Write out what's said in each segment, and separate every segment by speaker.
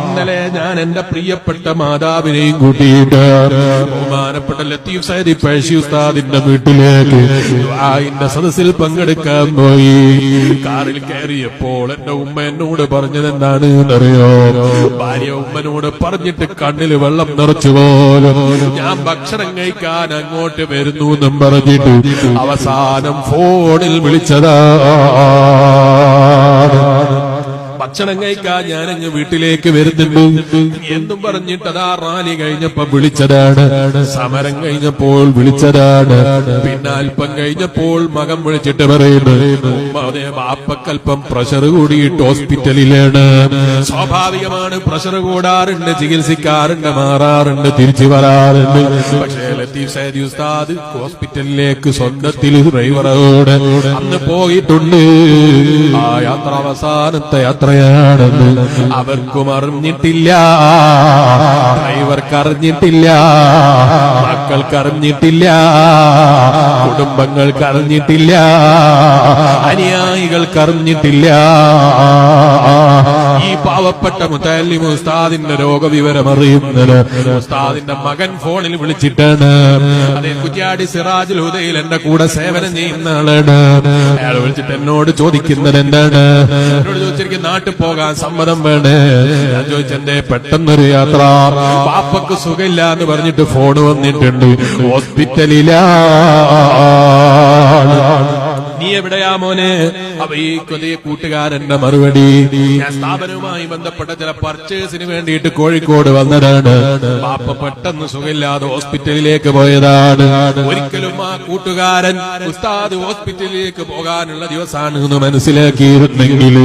Speaker 1: ഇന്നലെ ഞാൻ എന്റെ പ്രിയപ്പെട്ട മാതാവിനെയും കൂട്ടിയിട്ട് ബഹുമാനപ്പെട്ട ലത്തീഫ് സൈദി പഴശ്ശി ഉസ്താദിന്റെ വീട്ടിലേക്ക് ദുആഇന്റെ സദസ്സിൽ പങ്കെടുക്കാൻ പോയി. കാറിൽ കയറിയപ്പോൾ എന്റെ ഉമ്മ എന്നോട് പറഞ്ഞത് എന്താണ് അറിയോ ഭാര്യ ഉമ്മനോട് പറഞ്ഞിട്ട് കണ്ണിൽ വെള്ളം നിറച്ചു പോലും. ഞാൻ ഭക്ഷണം കഴിക്കാൻ അങ്ങോട്ട് വരുന്നു എന്നും പറഞ്ഞിട്ട് അവസാനം ഫോണിൽ വിളിച്ചതാ. ഭക്ഷണം കഴിക്കാൻ ഞാനങ്ങ് വീട്ടിലേക്ക് വരുന്നുണ്ട്. എന്നും പറഞ്ഞിട്ട് അതാ റാലി കഴിഞ്ഞപ്പോ വിളിച്ചതാണ്. സമരം കഴിഞ്ഞപ്പോൾ വിളിച്ചതാണ്. പിന്നെ അല്പം കഴിഞ്ഞപ്പോൾ മകൻ വിളിച്ചിട്ട് പറയുന്നു ബാപ്പക്കൽപ്പം പ്രഷർ കൂടിയിട്ട് ഹോസ്പിറ്റലിലാണ് സ്വാഭാവികമാണ് പ്രഷർ കൂടാറുണ്ട് ചികിത്സിക്കാറുണ്ട് മാറാറുണ്ട് തിരിച്ചു വരാറുണ്ട്. പക്ഷേ ഉസ്താദ് ഹോസ്പിറ്റലിലേക്ക് സ്വന്തത്തിൽ ഡ്രൈവറോട് അന്ന് പോയിട്ടുണ്ട്. ആ യാത്ര അവസാനത്തെ യാത്രയാണെന്ന് അവർക്കും അറിഞ്ഞിട്ടില്ല ഡ്രൈവർക്ക് അറിഞ്ഞിട്ടില്ല മക്കൾക്ക് അറിഞ്ഞിട്ടില്ല കുടുംബങ്ങൾക്ക് അറിഞ്ഞിട്ടില്ല അനുയായികൾക്ക് അറിഞ്ഞിട്ടില്ല പാവപ്പെട്ട മുത്തല്ലിം ഉസ്താദിന്റെ രോഗവിവരം അറിയുന്നത് ഉസ്താദിന്റെ മകൻ ഫോണിൽ വിളിച്ചിട്ടാണ്. അതെ കുറ്റിയാടി സിറാജുൽ ഹുദയിൽ എന്റെ കൂടെ സേവനം ചെയ്യുന്ന ആളാണ്. അയാൾ വിളിച്ചിട്ട് എന്നോട് ചോദിക്കുന്നത് എന്താണ്? എന്നോട് ചോദിച്ചിരിക്കും നാട്ടിൽ പോകാൻ സമ്മതം വേണേ? ഞാൻ ചോദിച്ചെന്തേ പെട്ടെന്നൊരു യാത്ര? പാപ്പക്ക് സുഖമില്ല എന്ന് പറഞ്ഞിട്ട് ഫോൺ വന്നിട്ടുണ്ട്. ഹോസ്പിറ്റലിലാണ് നീ എവിടെയാ മോനെ? കൊതിയ കൂട്ടുകാരന്റെ മറുപടി. ഞാൻ സ്ഥാപനവുമായി ബന്ധപ്പെട്ട ചില പർച്ചേസിന് വേണ്ടിയിട്ട് കോഴിക്കോട് വന്നതാണ്. പാപ്പ പെട്ടെന്ന് സുഖമില്ലാതെ ഹോസ്പിറ്റലിലേക്ക് പോയതാണ്. ഒരിക്കലും ആ കൂട്ടുകാരൻ ഉസ്താദ് ഹോസ്പിറ്റലിലേക്ക് പോകാനുള്ള ദിവസമാണ് എന്ന് മനസ്സിലാക്കിയിരുന്നെങ്കിൽ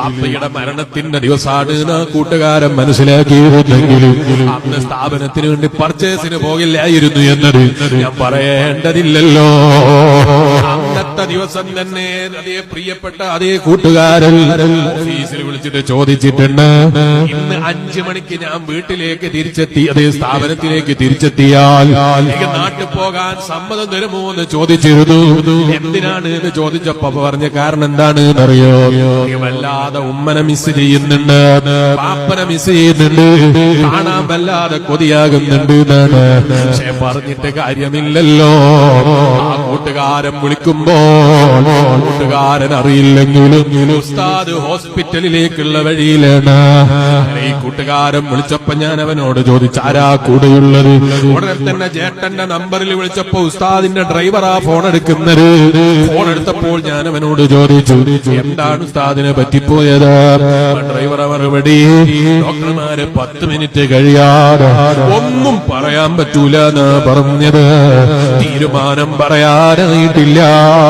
Speaker 1: പാപ്പയുടെ മരണത്തിന്റെ ദിവസമാണ് എന്ന് കൂട്ടുകാരൻ മനസ്സിലാക്കിയിരുന്നെങ്കിൽ അന്ന് സ്ഥാപനത്തിന് വേണ്ടി പർച്ചേസിന് പോകില്ലായിരുന്നു എന്നത് ഞാൻ പറയേണ്ടതില്ലല്ലോ. അന്നത്തെ ദിവസം തന്നെ അതേ പ്രിയപ്പെട്ട അതേ കൂട്ടുകാരൻ ഓഫീസിൽ വിളിച്ചിട്ട് ചോദിച്ചിട്ടുണ്ട്. ഇന്ന് അഞ്ചു മണിക്ക് ഞാൻ വീട്ടിലേക്ക് തിരിച്ചെത്തി അതേ സ്ഥാപനത്തിലേക്ക് തിരിച്ചെത്തിയാൽ നാട്ടിൽ പോകാൻ സമ്മതം തരുമോ എന്ന് ചോദിച്ചിരുന്നു. എന്തിനാണ് എന്ന് ചോദിച്ചപ്പോ പറഞ്ഞ കാരണം എന്താണ് അറിയോ? വല്ലാതെ ഉമ്മനെ മിസ് ചെയ്യുന്നുണ്ട് പാപ്പനെ മിസ് ചെയ്യുന്നുണ്ട് കാണാൻ വല്ലാതെ കൊതിയാകുന്നുണ്ട് പറഞ്ഞിട്ട് കാര്യമില്ലല്ലോ. കൂട്ടുകാരൻ വിളിക്കുമ്പോൾ കൂട്ടുകാരൻ അറിയില്ലെങ്കിലും ഉസ്താദ് ഹോസ്പിറ്റലിലേക്കുള്ള വഴിയിലാണ്. ഈ കൂട്ടുകാരൻ വിളിച്ചപ്പോ ഞാൻ അവനോട് ചോദിച്ചു ആരാ കൂടെയുള്ളത്? ഉടനെ തന്നെ ചേട്ടന്റെ നമ്പറിൽ വിളിച്ചപ്പോ ഉസ്താദിന്റെ ഡ്രൈവറാ ഫോൺ എടുക്കുന്നത്. ഫോൺ എടുത്തപ്പോൾ ഞാൻ അവനോട് ചോദിച്ചു. എന്താണ് ഉസ്താദിനെ പറ്റിപ്പോയത്? ഡ്രൈവർ മറുപടി ഡോക്ടർമാര് പത്ത് മിനിറ്റ് കഴിയാതെ ഒന്നും പറയാൻ പറ്റൂല എന്ന് പറഞ്ഞത്. തീരുമാനം പറയാനായിട്ടില്ല.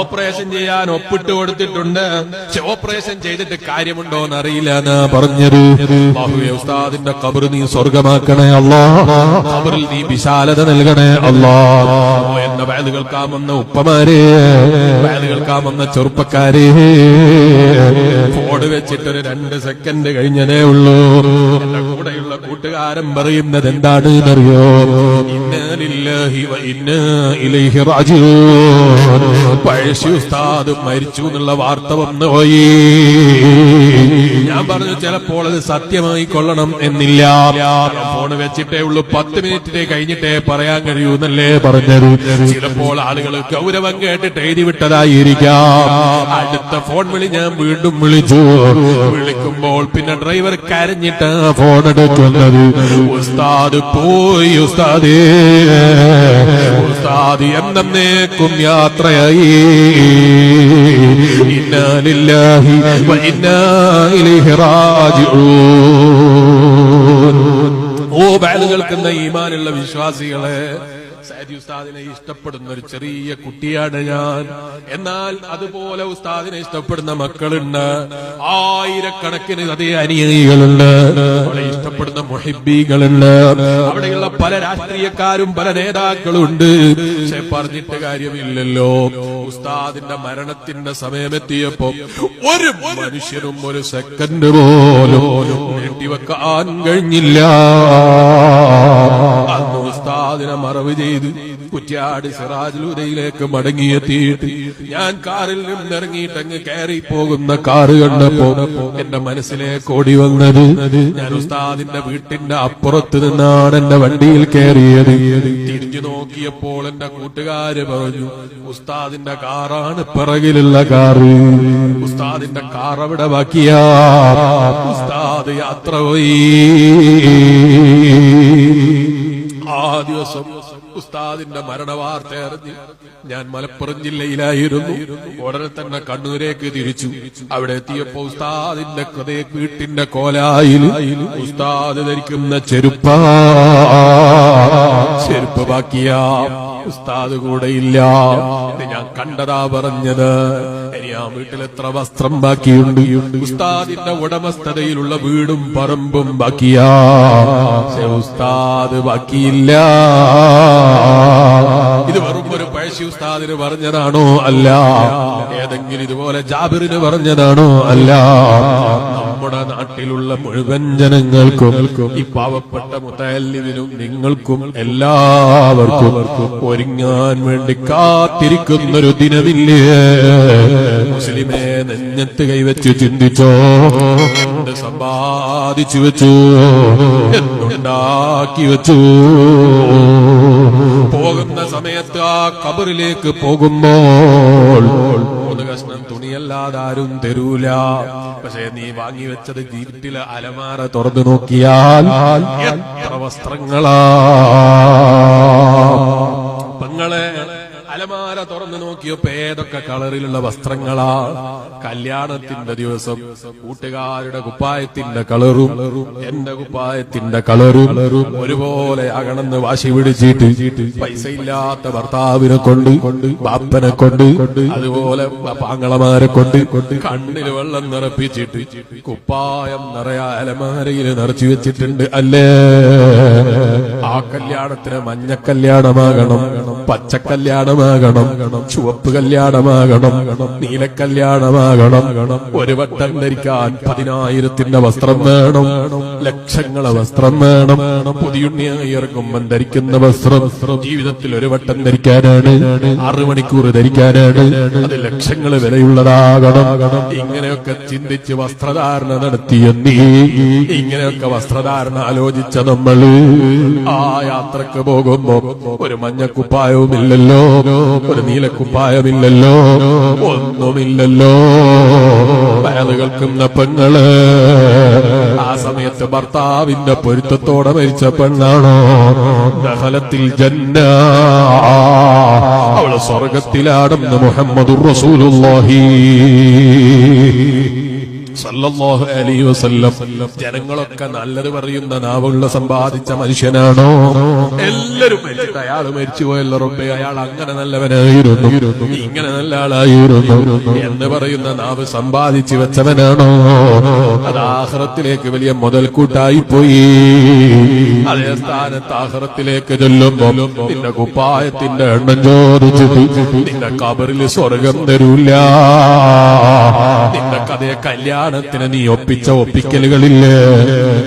Speaker 1: ഓപ്പറേഷൻ ചെയ്യാൻ ഒപ്പിട്ട് കൊടുത്തിട്ടുണ്ട്. പക്ഷെ ഓപ്പറേഷൻ ചെയ്തിട്ട് കാര്യമുണ്ടോ എന്ന് അറിയില്ല എന്ന് പറഞ്ഞത്. ഉസ്താദിന്റെ കബർ നീ സ്വർഗമാക്കണേ അല്ലാ കബറിൽ നീ വിശാലത നൽകണേ അല്ലാ എന്ന വയത് കേൾക്കാമെന്ന ഉപ്പമാരെ. വയത് കേൾക്കാമെന്ന ചെറുപ്പക്കാരെ. ഫോട് വെച്ചിട്ടൊരു രണ്ട് സെക്കൻഡ് കഴിഞ്ഞതേ ഉള്ളൂ. കൂടെയുള്ള കൂട്ടുകാരൻ പറയുന്നത് എന്താണ് എന്നറിയോ വ ഇന്നാ ഇലൈഹി റാജിഊൻ. പഴശ്ശി ഉസ്താദ് മരിച്ചു എന്നുള്ള വാർത്ത വന്നു പോയി. ഞാൻ പറഞ്ഞു ചിലപ്പോൾ അത് സത്യമായി കൊള്ളണം എന്നില്ല. ഫോൺ വെച്ചിട്ടേ ഉള്ളൂ. പത്ത് മിനിറ്റിനെ കഴിഞ്ഞിട്ടേ പറയാൻ കഴിയൂ എന്നല്ലേ പറഞ്ഞത്. ചിലപ്പോൾ ആളുകൾ ഗൗരവം കേട്ടിട്ട് എഴുതി വിട്ടതായിരിക്കാം. അടുത്ത ഫോൺ വിളി ഞാൻ വീണ്ടും വിളിച്ചു. വിളിക്കുമ്പോൾ പിന്നെ ഡ്രൈവർ കരഞ്ഞിട്ട് ഫോൺ എടുക്കുന്നത്. ഉസ്താദ് പോയി ഉസ്താദേ. ഉസ്താദ് എന്നേക്കും യാത്രയായി. ഇന്നാലില്ലാഹി വ ഇന്നാ ഇലൈഹി റാജിഊൻ ഓ ബാൽ കേൾക്കുന്ന ഈമാനുള്ള വിശ്വാസികളെ സൈദി ഉസ്താദിനെ ഇഷ്ടപ്പെടുന്ന ഒരു ചെറിയ കുട്ടിയാണ് ഞാൻ. എന്നാൽ അതുപോലെ ഉസ്താദിനെ ഇഷ്ടപ്പെടുന്ന മക്കളുണ്ട്. ആയിരക്കണക്കിന് അതേ അനുയായികളുണ്ട് അവളെ ഇഷ്ടപ്പെടുന്ന മൊഹിബികളുണ്ട്. അവിടെയുള്ള പല രാഷ്ട്രീയക്കാരും പല നേതാക്കളും ഉണ്ട്. പക്ഷെ പറഞ്ഞിട്ട് കാര്യമില്ലല്ലോ. ഉസ്താദിന്റെ മരണത്തിന്റെ സമയമെത്തിയപ്പോ ഒരു മനുഷ്യനും ഒരു സെക്കൻഡ് പോലും നീട്ടിവെക്കാൻ കഴിഞ്ഞില്ല. ഉസ്താദിനെ മറവ് ചെയ്ത് കുറ്റ്യാടി സിറാജുലൂരയിലേക്ക് മടങ്ങിയെത്തിയിട്ട് ഞാൻ കാറിൽ നിന്നിറങ്ങിയിട്ട് അങ്ങ് കയറി പോകുന്ന കാറ് കണ്ടപ്പോ എന്റെ മനസ്സിലേക്ക് ഓടി വന്നത് ഞാൻ ഉസ്താദിന്റെ വീട്ടിന്റെ അപ്പുറത്ത് നിന്നാണ് എന്റെ വണ്ടിയിൽ കയറിയത്. തിരിഞ്ഞു നോക്കിയപ്പോൾ എന്റെ കൂട്ടുകാര് പറഞ്ഞു ഉസ്താദിന്റെ കാറാണ് പിറകിലുള്ള കാറ്. ഉസ്താദിന്റെ കാർ അവിടെ ബാക്കിയാ. ഉസ്താദ് യാത്ര പോയി. ദിവസം ഉസ്താദിന്റെ മരണവാർത്ത അറിഞ്ഞ് ഞാൻ മലപ്പുറം ജില്ലയിലായിരുന്നു. ഉടനെ തന്നെ കണ്ണൂരേക്ക് തിരിച്ചു. അവിടെ എത്തിയപ്പോ ഉസ്താദിന്റെ കഥയെ വീട്ടിന്റെ കോലായിൽ ഉസ്താദ് ധരിക്കുന്ന ചെരുപ്പ. ചെരുപ്പ് ബാക്കിയാ. ഉസ്താദ് കൂടെയില്ല ഞാൻ കണ്ടതാ പറഞ്ഞത്. ആ വീട്ടിൽ എത്ര വസ്ത്രം ബാക്കിയുണ്ട്? ഉസ്താദിന്റെ ഉടമസ്ഥതയിലുള്ള വീടും പറമ്പും ബാക്കിയാ. ഉസ്താദ് ബാക്കിയില്ല. ഇത് വെറും ഒരു പഴശ്ശി ഉസ്താദിന് പറഞ്ഞതാണോ? അല്ല. ഏതെങ്കിലും ഇതുപോലെ ജാബിറിന് പറഞ്ഞതാണോ? അല്ല. നമ്മുടെ നാട്ടിലുള്ള മുഴുവൻ ജനങ്ങൾക്കും ഈ പാവപ്പെട്ട മുത്തല്ലിവിനും നിങ്ങൾക്കും എല്ലാവർക്കും ഒരുങ്ങാൻ വേണ്ടി കാത്തിരിക്കുന്നൊരു ദിനമില്ലേ? മുസ്ലിമേ നെഞ്ഞത്ത് കൈവച്ച് ചിന്തിച്ചോ? സമ്പാദിച്ചു വെച്ചു? എന്തുണ്ടാക്കി വെച്ചു? പോകുന്ന സമയത്ത് ആ കബറിലേക്ക് പോകുമ്പോൾ കഷ്ണം തുണിയല്ലാതാരും തരൂല. പക്ഷെ നീ വാങ്ങി വെച്ചത് ജീവിതത്തിലെ അലമാര തുറന്നു നോക്കിയാൽ എത്ര വസ്ത്രങ്ങളാ. പെങ്ങളെ അലമാര തുറന്നു നോക്കിയപ്പോ ഏതൊക്കെ കളറിലുള്ള വസ്ത്രങ്ങളാ. കല്യാണത്തിന്റെ ദിവസം കൂട്ടുകാരുടെ കുപ്പായത്തിന്റെ കളറും എന്റെ കുപ്പായത്തിന്റെ കളറും ഒരുപോലെ അകണെന്ന് വാശി പിടിച്ചിട്ട് പൈസ ഇല്ലാത്ത ഭർത്താവിനെ കൊണ്ട് ബാപ്പനെ കൊണ്ട് അതുപോലെ പാങ്ങളമാരെ കൊണ്ട് കണ്ണിൽ വെള്ളം നിറപ്പിച്ചിട്ട് കുപ്പായം നിറയ അലമാരയിൽ നിറച്ചു വെച്ചിട്ടുണ്ട്. അല്ലേ? ആ കല്യാണത്തിന് മഞ്ഞ കല്യാണമാകണം. പച്ച കല്യാണമാകണം ചുവപ്പ് കല്യാണമാകണം. നീല കല്യാണമാകണം. ഒരു വട്ടം ധരിക്കാൻ പതിനായിരത്തിന്റെ വസ്ത്രം വേണം. ലക്ഷങ്ങളെ വസ്ത്രം വേണം. പുതിയുണ്ണിയായി ഇറങ്ങുമ്പം ധരിക്കുന്ന വസ്ത്രം ജീവിതത്തിൽ ഒരു വട്ടം ധരിക്കാനാണ്. ആറു മണിക്കൂർ ധരിക്കാനാണ്. അത് ലക്ഷങ്ങൾ വിലയുള്ളതാകണം. ഇങ്ങനെയൊക്കെ ചിന്തിച്ച് വസ്ത്രധാരണ നടത്തിയ നീ ഇങ്ങനെയൊക്കെ വസ്ത്രധാരണ ആലോചിച്ച നമ്മൾ ആ യാത്രയ്ക്ക് പോകുമ്പോ ഒരു മഞ്ഞക്കുപ്പായവുമില്ലല്ലോ ഒരു നീലക്കുപ്പായമില്ലല്ലോ ഒന്നുമില്ലല്ലോ. കേൾക്കുന്ന പെങ്ങൾ. ആ സമയത്ത് ഭർത്താവിന്റെ പൊരുത്തത്തോടെ മരിച്ച പെണ്ണാണോ. ദഹലത്തിൽ ജന്ന. അവൾ സ്വർഗത്തിലാണെന്ന് മുഹമ്മദുർ റസൂലുള്ളാഹി. സല്ലല്ലാഹു അലൈഹി വസല്ലം. ജനങ്ങളൊക്കെ നല്ലത് പറയുന്ന നാവുള്ള സമ്പാദിച്ച മനുഷ്യനാണോ? എല്ലാരും മരിച്ചിട്ട് അയാൾ മരിച്ചു പോയല്ലോ റബ്ബേ. അയാൾ അങ്ങനെ നല്ലവനായിരുന്നു. ഇങ്ങനെ നല്ല ആളായിരുന്നു. എന്ന് പറയുന്ന നാവ് സമ്പാദിച്ചു വെച്ചവനാണോ? അത് ആഹ്റത്തിലേക്ക് വലിയ മുതൽക്കൂട്ടായി പോയി. അതേ സ്ഥാനത്ത് ആഹ്റത്തിലേക്ക് ചൊല്ലുമ്പോ നിന്റെ കുപ്പായത്തിന്റെ എണ്ണം ചോദിച്ചിട്ട് നിന്റെ കബറിൽ സ്വർഗം തരൂല്ല നിന്റെ കഥയെ കല്യാണത്തിന് നീ ഒപ്പിച്ച ഒപ്പിക്കലുകളില്ലേ?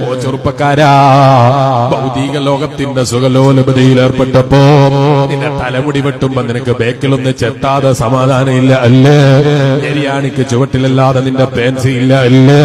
Speaker 1: ഓ ചെറുപ്പക്കാരാ. ഭൗതിക ലോകത്തിന്റെ സുഖലോലപതിയിൽ ഏർപ്പെട്ടപ്പോ നിന്റെ തലമുടി വെട്ടുമ്പോ നിനക്ക് ബേക്കിലൊന്ന് ചെത്താതെ സമാധാനം ഇല്ല അല്ലേ? ശരിയാണിക്ക് ചുവട്ടിലല്ലാതെ നിന്റെ പേൻസി ഇല്ല അല്ലേ?